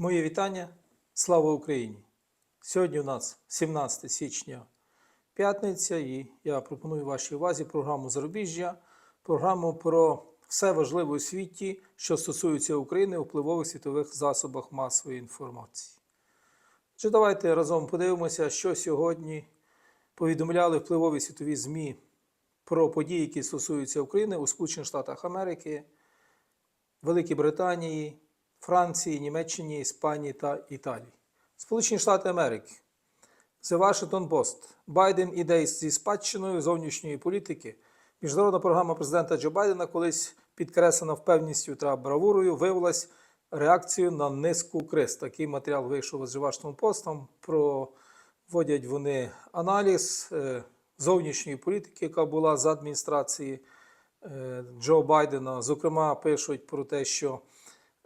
Моє вітання. Слава Україні! Сьогодні у нас 17 січня, п'ятниця, і я пропоную вашій увазі програму Зарубіжжя, програму про все важливе у світі, що стосується України у впливових світових засобах масової інформації. Отже, давайте разом подивимося, що сьогодні повідомляли впливові світові ЗМІ про події, які стосуються України у Сполучених Штатах Америки, Великій Британії, Франції, Німеччині, Іспанії та Італії. Сполучені Штати Америки. The Washington Post. Байден іде зі спадщиною зовнішньої політики. Міжнародна програма президента Джо Байдена, колись підкреслена впевненістю та бравурою, виявилась реакцією на низку криз. Такий матеріал вийшов з Washington Post. Там проводять вони аналіз е, зовнішньої політики, яка була за адміністрації е, Джо Байдена. Зокрема, пишуть про те, що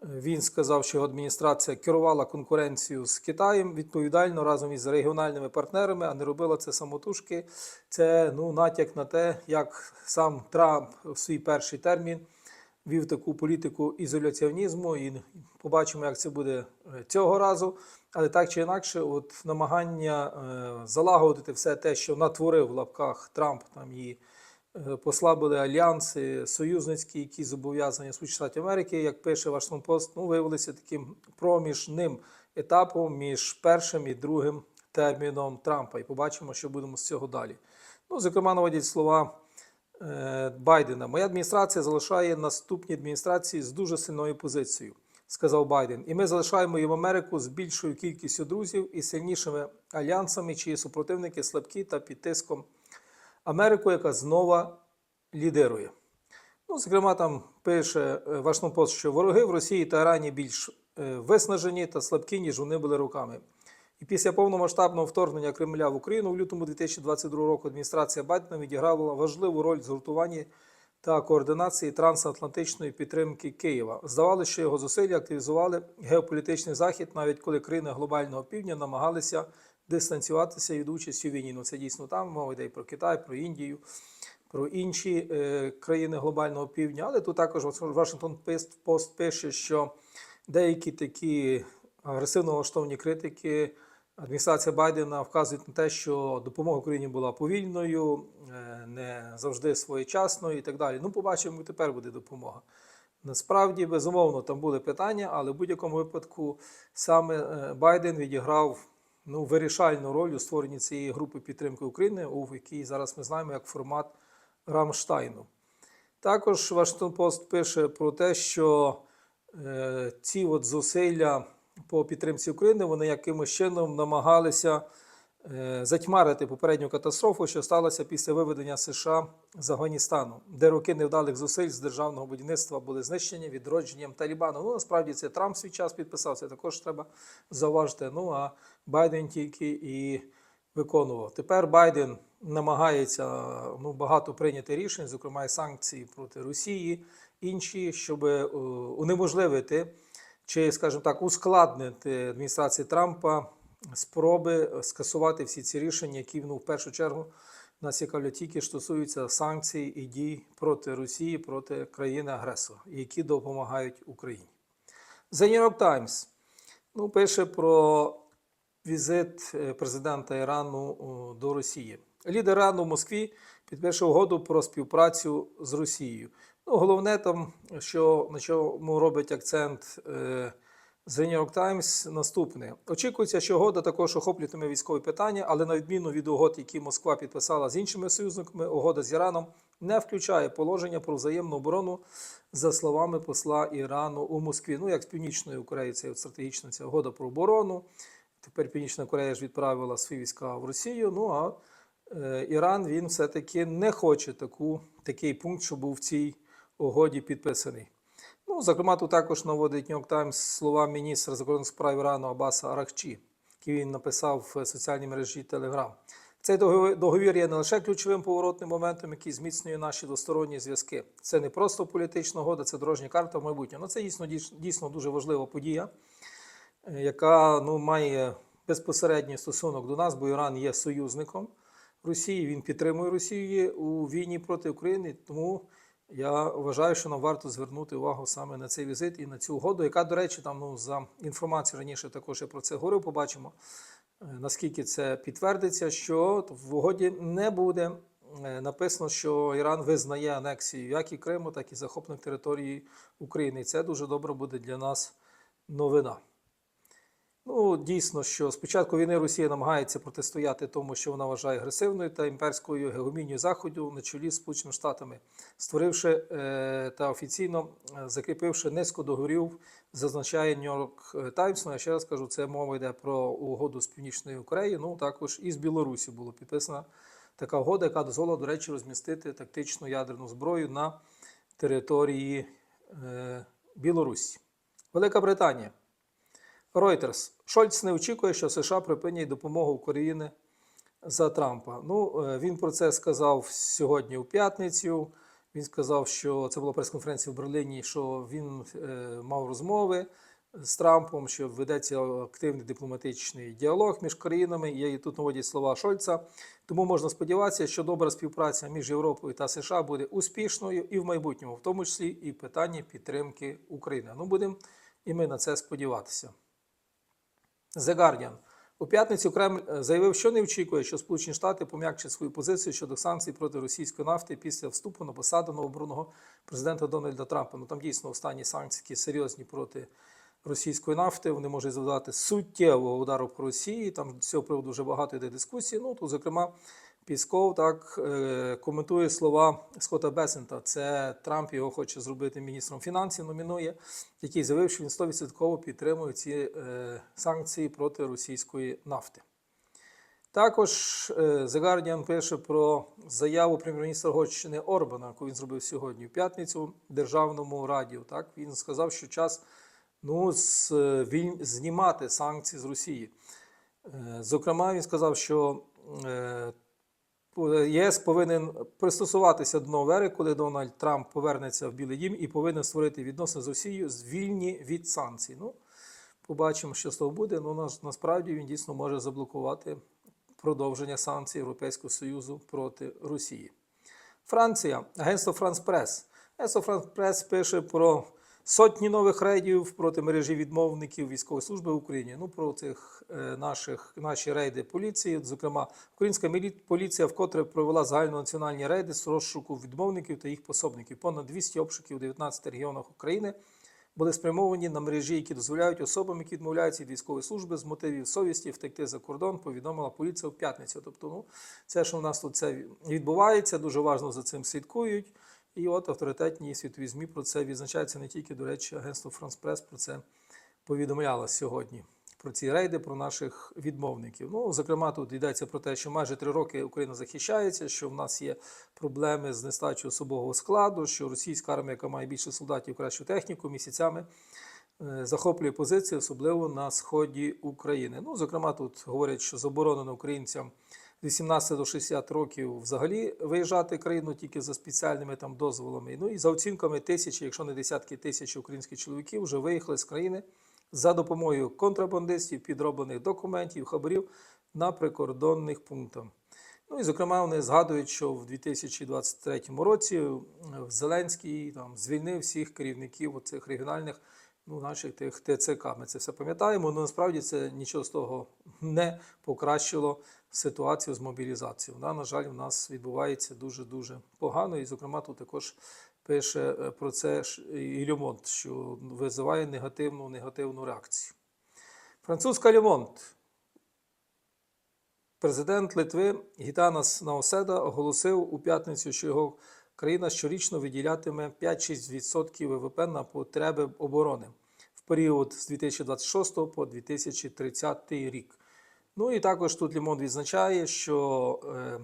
він сказав, що його адміністрація керувала конкуренцією з Китаєм відповідально разом із регіональними партнерами, а не робила це самотужки. Це ну, натяк на те, як сам Трамп в свій перший термін вів таку політику ізоляціонізму, і побачимо, як це буде е, цього разу. Але так чи інакше, от намагання е, залагодити все те, що натворив в лапках Трамп там е, послабили альянси союзницькі, які зобов'язані Сполучених Штатів Америки, як пише Вашингтон Пост, ну виявилися таким проміжним етапом між першим і другим терміном Трампа. І побачимо, що будемо з цього далі. Ну, зокрема, наводять слова е, Байдена. Моя адміністрація залишає наступні адміністрації з дуже сильною позицією, сказав Байден. І ми залишаємо їм Америку з більшою кількістю друзів і сильнішими альянсами, чиї супротивники слабкі та під тиском Америку, яка знову лідирує. Ну, зокрема, там пише е, Вашингтон Пост, що вороги в Росії та Ірані більш е, виснажені та слабкі, ніж вони були роками. І після повномасштабного вторгнення Кремля в Україну в лютому 2022 року адміністрація Байдена відігравала важливу роль в згуртуванні та координації трансатлантичної підтримки Києва. Здавалося, що його зусилля активізували геополітичний захід, навіть коли країни глобального півдня намагалися дистанціюватися від участі у війні. Ну це дійсно там мова йде і про Китай, про Індію, про інші е, країни глобального півдня. Але тут також Вашингтон Пост пише, що деякі такі агресивно налаштовані критики. Адміністрація Байдена вказує на те, що допомога Україні була повільною, е, не завжди своєчасною і так далі. Ну, побачимо, тепер буде допомога. Насправді, безумовно, там були питання, але в будь-якому випадку саме е, Байден відіграв ну, вирішальну роль у створенні цієї групи підтримки України, у якій зараз ми знаємо як формат Рамштайну. Також Вашингтон Пост пише про те, що е, ці от зусилля по підтримці України вони якимось чином намагалися затьмарити попередню катастрофу, що сталося після виведення США з Афганістану, де роки невдалих зусиль з державного будівництва були знищені відродженням Талібану. Ну насправді це Трамп свій час підписав, це також треба зауважити. Ну а Байден тільки і виконував. Тепер Байден намагається ну, багато прийняти рішень, зокрема і санкції проти Росії, інші, щоб е, унеможливити чи, скажімо так, ускладнити адміністрації Трампа спроби скасувати всі ці рішення, які ну, в першу чергу нас цікавлять тільки стосуються санкцій і дій проти Росії, проти країни-агресора, які допомагають Україні. The New York Times ну, пише про візит е, президента Ірану до Росії. Лідер Ірану в Москві підпише угоду про співпрацю з Росією. Ну, головне там, що на чому робить акцент е, The New York Times, наступне. Очікується, що угода також охоплюватиме військові питання, але на відміну від угод, які Москва підписала з іншими союзниками, угода з Іраном не включає положення про взаємну оборону, за словами посла Ірану у Москві. Ну, як з Північною Кореєю, це стратегічна ця угода про оборону. Тепер Північна Корея ж відправила свої війська в Росію. Ну а е, Іран він все-таки не хоче таку, такий пункт, що був в цій угоді підписаний. Ну, зокрема, тут також наводить York Times слова міністра закордонних справ Ірану Абаса Арахчі, який він написав в соціальній мережі Telegram. Цей договір є не лише ключовим поворотним моментом, який зміцнює наші двосторонні зв'язки. Це не просто політична угода, це дорожня карта в майбутнє. Ну, це дійсно дійсно дуже важлива подія, яка ну, має безпосередній стосунок до нас, бо Іран є союзником Росії. Він підтримує Росію у війні проти України. Тому Я вважаю, що нам варто звернути увагу саме на цей візит і на цю угоду, яка, до речі, там ну, за інформацією раніше також я про це говорив, побачимо, е, наскільки це підтвердиться, що в угоді не буде е, написано, що Іран визнає анексію як і Криму, так і захоплених територій України. Це дуже добре буде для нас новина. Ну, дійсно, що з початку війни Росія намагається протистояти тому, що вона вважає агресивною та імперською гегемонією Заходу на чолі з Сполученими Штатами, створивши е, та офіційно е, закріпивши низку договорів, зазначає York Times. Ну, я ще раз кажу, це мова йде про угоду з Північною Кореєю. Ну також і з Білорусі було підписана така угода, яка дозволила, до речі, розмістити тактичну ядерну зброю на території е, Білорусі. Велика Британія. Reuters. Шольц не очікує, що США припинять допомогу Україні за Трампа. Ну, е, він про це сказав сьогодні у п'ятницю. Він сказав, що це була прес-конференція в Берліні, що він е, мав розмови з Трампом, що ведеться активний дипломатичний діалог між країнами. І тут наводять слова Шольца. Тому можна сподіватися, що добра співпраця між Європою та США буде успішною і в майбутньому, в тому числі і в питанні підтримки України. Ну, будемо і ми на це сподіватися. The Guardian. У п'ятницю Кремль е, заявив, що не очікує, що Сполучені Штати пом'якчать свою позицію щодо санкцій проти російської нафти після вступу на посаду новообраного президента Дональда Трампа. Ну там дійсно останні санкції які серйозні проти російської нафти. Вони можуть завдати суттєвого удару по Росії. Там з цього приводу вже багато йде дискусії. Ну тут, зокрема, Пісков так е, коментує слова Скотта Бесента. Це Трамп його хоче зробити міністром фінансів, номінує, який заявив, що він 100% підтримує ці е, санкції проти російської нафти. Також е, The Guardian пише про заяву прем'єр-міністра Угорщини Орбана, яку він зробив сьогодні в п'ятницю в державному радіо. Так він сказав, що час ну, знімати санкції з Росії. Зокрема, він сказав, що ЄС повинен пристосуватися до нової ери, коли Дональд Трамп повернеться в Білий Дім і повинен створити відносини з Росією звільні від санкцій. Ну, побачимо, що з того буде. Ну, нас- насправді він дійсно може заблокувати продовження санкцій Європейського Союзу проти Росії. Франція, агентство Франс Прес. Агентство Франс Прес пише про сотні нових рейдів проти мережі відмовників військової служби в Україні. Ну, про цих е, наших наші рейди поліції. Зокрема, українська поліція вкотре провела загальнонаціональні рейди з розшуку відмовників та їх пособників. Понад 200 обшуків у 19 регіонах України були спрямовані на мережі, які дозволяють особам, які відмовляються від військової служби з мотивів совісті втекти за кордон, повідомила поліція в п'ятницю. Тобто, ну це що в нас тут це відбувається, дуже важливо за цим слідкують. І от авторитетні світові ЗМІ про це відзначаються не тільки, до речі, агентство Франс Прес про це повідомляло сьогодні. Про ці рейди, про наших відмовників. Ну, зокрема, тут йдеться про те, що майже три роки Україна захищається, що в нас є проблеми з нестачею особового складу, що російська армія, яка має більше солдатів, кращу техніку, місяцями е, захоплює позиції, особливо на сході України. Ну, зокрема, тут говорять, що заборонено українцям 18 до 60 років взагалі виїжджати країну тільки за спеціальними там дозволами. Ну і за оцінками тисячі, якщо не десятки тисяч українських чоловіків вже виїхали з країни за допомогою контрабандистів, підроблених документів, хабарів на прикордонних пунктах. Ну і зокрема, вони згадують, що в 2023 році Зеленський там звільнив всіх керівників цих регіональних ну, наших тих ТЦК. Ми це все пам'ятаємо. але насправді це нічого з того не покращило ситуацію з мобілізацією. Вона, на жаль, у нас відбувається дуже дуже погано. І, зокрема, тут також пише е, про це і Люмонт, що визиває негативну негативну реакцію. Французька Люмонт. Президент Литви Гітанас Наоседа оголосив у п'ятницю, що його країна щорічно виділятиме 5-6% ВВП на потреби оборони в період з 2026 по 2030 рік. Ну і також тут Лімон відзначає, що е,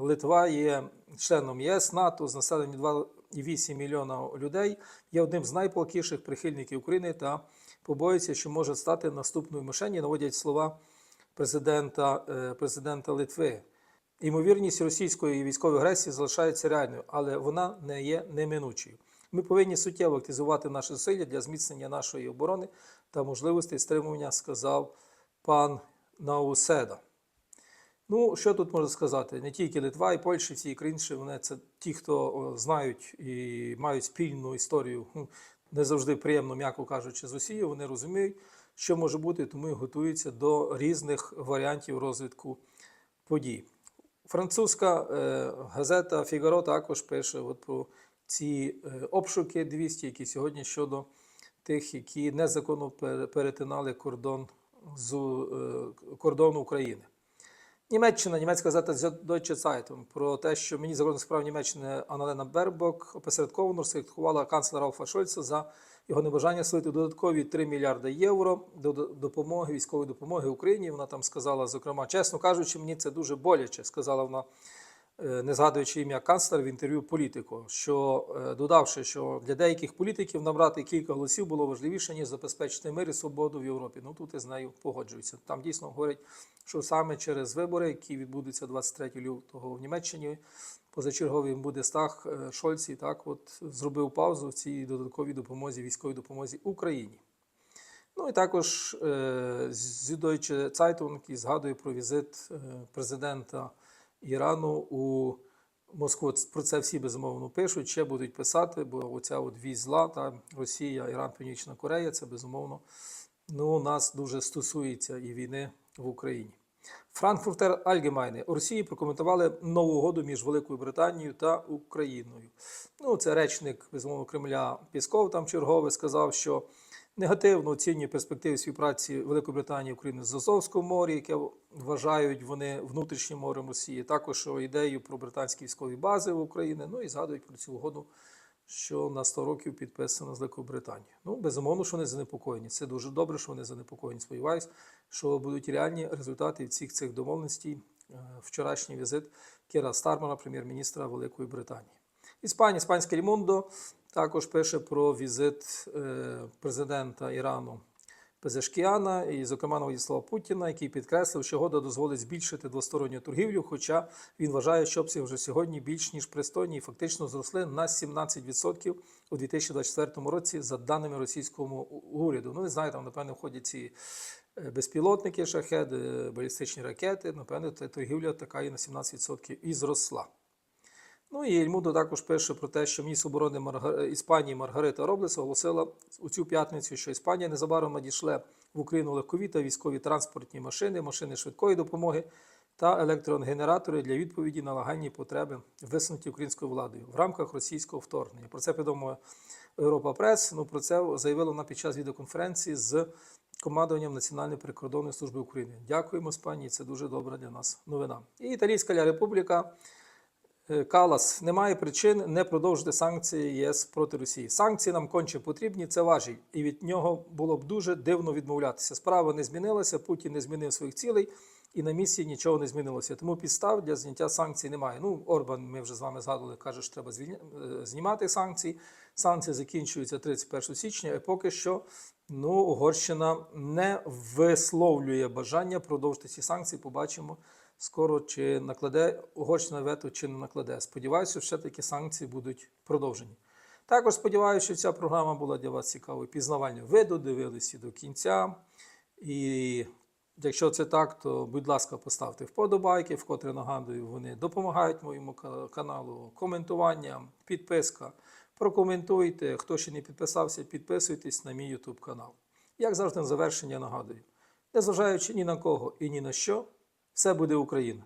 Литва є членом ЄС НАТО з населенням 2,8 мільйона людей, є одним з найпалкіших прихильників України та побоюється, що може стати наступною мишені, наводять слова президента, е, президента Литви. Ймовірність російської військової агресії залишається реальною, але вона не є неминучою. Ми повинні суттєво активізувати наші зусилля для зміцнення нашої оборони та можливостей стримування, сказав пан Науседа. Ну, що тут можна сказати? Не тільки Литва і Польща, всі країни, вони це ті, хто знають і мають спільну історію, ну, не завжди приємно, м'яко кажучи, з Росією, вони розуміють, що може бути, тому і готуються до різних варіантів розвитку подій. Французька е, газета Фігаро також пише от про ці е, обшуки 200, які сьогодні щодо тих, які незаконно перетинали кордон з е, кордону України. Німеччина, німецька газета Deutsche Zeitung про те, що міністр закордонних справ Німеччини Аналена Бербок опосередковано розслідкувала канцлера Алфа Шольца за його небажання слити додаткові 3 мільярди євро до до- допомоги, військової допомоги Україні. Вона там сказала, зокрема, чесно кажучи, мені це дуже боляче, сказала вона, не згадуючи ім'я канцлера в інтерв'ю політику, що е, додавши, що для деяких політиків набрати кілька голосів було важливіше, ніж забезпечити мир і свободу в Європі. Ну тут я з нею погоджуюся. Там дійсно говорять, що саме через вибори, які відбудуться 23 лютого в Німеччині, позачерговий Бундестаг е, Шольц і так от зробив паузу в цій додатковій допомозі, військовій допомозі Україні. Ну і також е, Süddeutsche Zeitung, який згадує про візит е, президента Ірану у Москву. Про це всі безумовно пишуть, ще будуть писати, бо оця от вісь зла, та Росія, Іран, Північна Корея, це безумовно ну, нас дуже стосується і війни в Україні. Франкфуртер Альгемайне у Росії прокоментували нову угоду між Великою Британією та Україною. Ну, це речник безумовно Кремля Пісков там чергове сказав, що негативно оцінює перспективи співпраці Великої Британії України з Азовського моря, яке вважають вони внутрішнім морем Росії. Також ідею про британські військові бази в Україні. Ну і згадують про цю угоду, що на 100 років підписана з Великою Британією. Ну, безумовно, що вони занепокоєні. Це дуже добре, що вони занепокоєні. Сподіваюсь, що будуть реальні результати всіх цих домовленостей. Е, Вчорашній візит Кіра Стармана, прем'єр-міністра Великої Британії. Іспанія, іспанське Рімондо також пише про візит е, президента Ірану Пезешкіана і, зокрема, Владислава Путіна, який підкреслив, що угода дозволить збільшити двосторонню торгівлю, хоча він вважає, що обсяги вже сьогодні більш ніж пристойні і фактично зросли на 17% у 2024 році, за даними російського уряду. Ну, не знаю, там, напевно, входять ці е, безпілотники, шахеди, балістичні ракети. Напевно, торгівля така і на 17% і зросла. Ну і Ельмудо також пише про те, що міністр оборони Марга... Іспанії Маргарита Роблес оголосила у цю п'ятницю, що Іспанія незабаром надійшле в Україну легкові та військові транспортні машини, машини швидкої допомоги та електрогенератори для відповіді на лагальні потреби, висунуті українською владою в рамках російського вторгнення. Про це повідомила Європа Прес. Ну про це заявила вона під час відеоконференції з командуванням Національної прикордонної служби України. Дякуємо Іспанії. Це дуже добра для нас новина. І Італійська Ля Републіка. Е, Калас немає причин не продовжити санкції ЄС проти Росії. Санкції нам конче потрібні, це важіль, і від нього було б дуже дивно відмовлятися. Справа не змінилася, Путін не змінив своїх цілей, і на місці нічого не змінилося. Тому підстав для зняття санкцій немає. Ну, Орбан, ми вже з вами згадували, каже, що треба звільня... е, знімати санкції. Санкції закінчуються 31 січня, і поки що ну, Угорщина не висловлює бажання продовжити ці санкції. Побачимо скоро, чи накладе Угорщина вето, чи не накладе. Сподіваюся, що все-таки санкції будуть продовжені. Також сподіваюся, що ця програма була для вас цікавою, пізнавальною. Ви додивилися до кінця. І якщо це так, то будь ласка, поставте вподобайки, вкотре нагадую, вони допомагають моєму каналу коментуванням, підписка. Прокоментуйте. Хто ще не підписався, підписуйтесь на мій YouTube канал. Як завжди, на завершення нагадую: незважаючи ні на кого і ні на що, все буде Україна.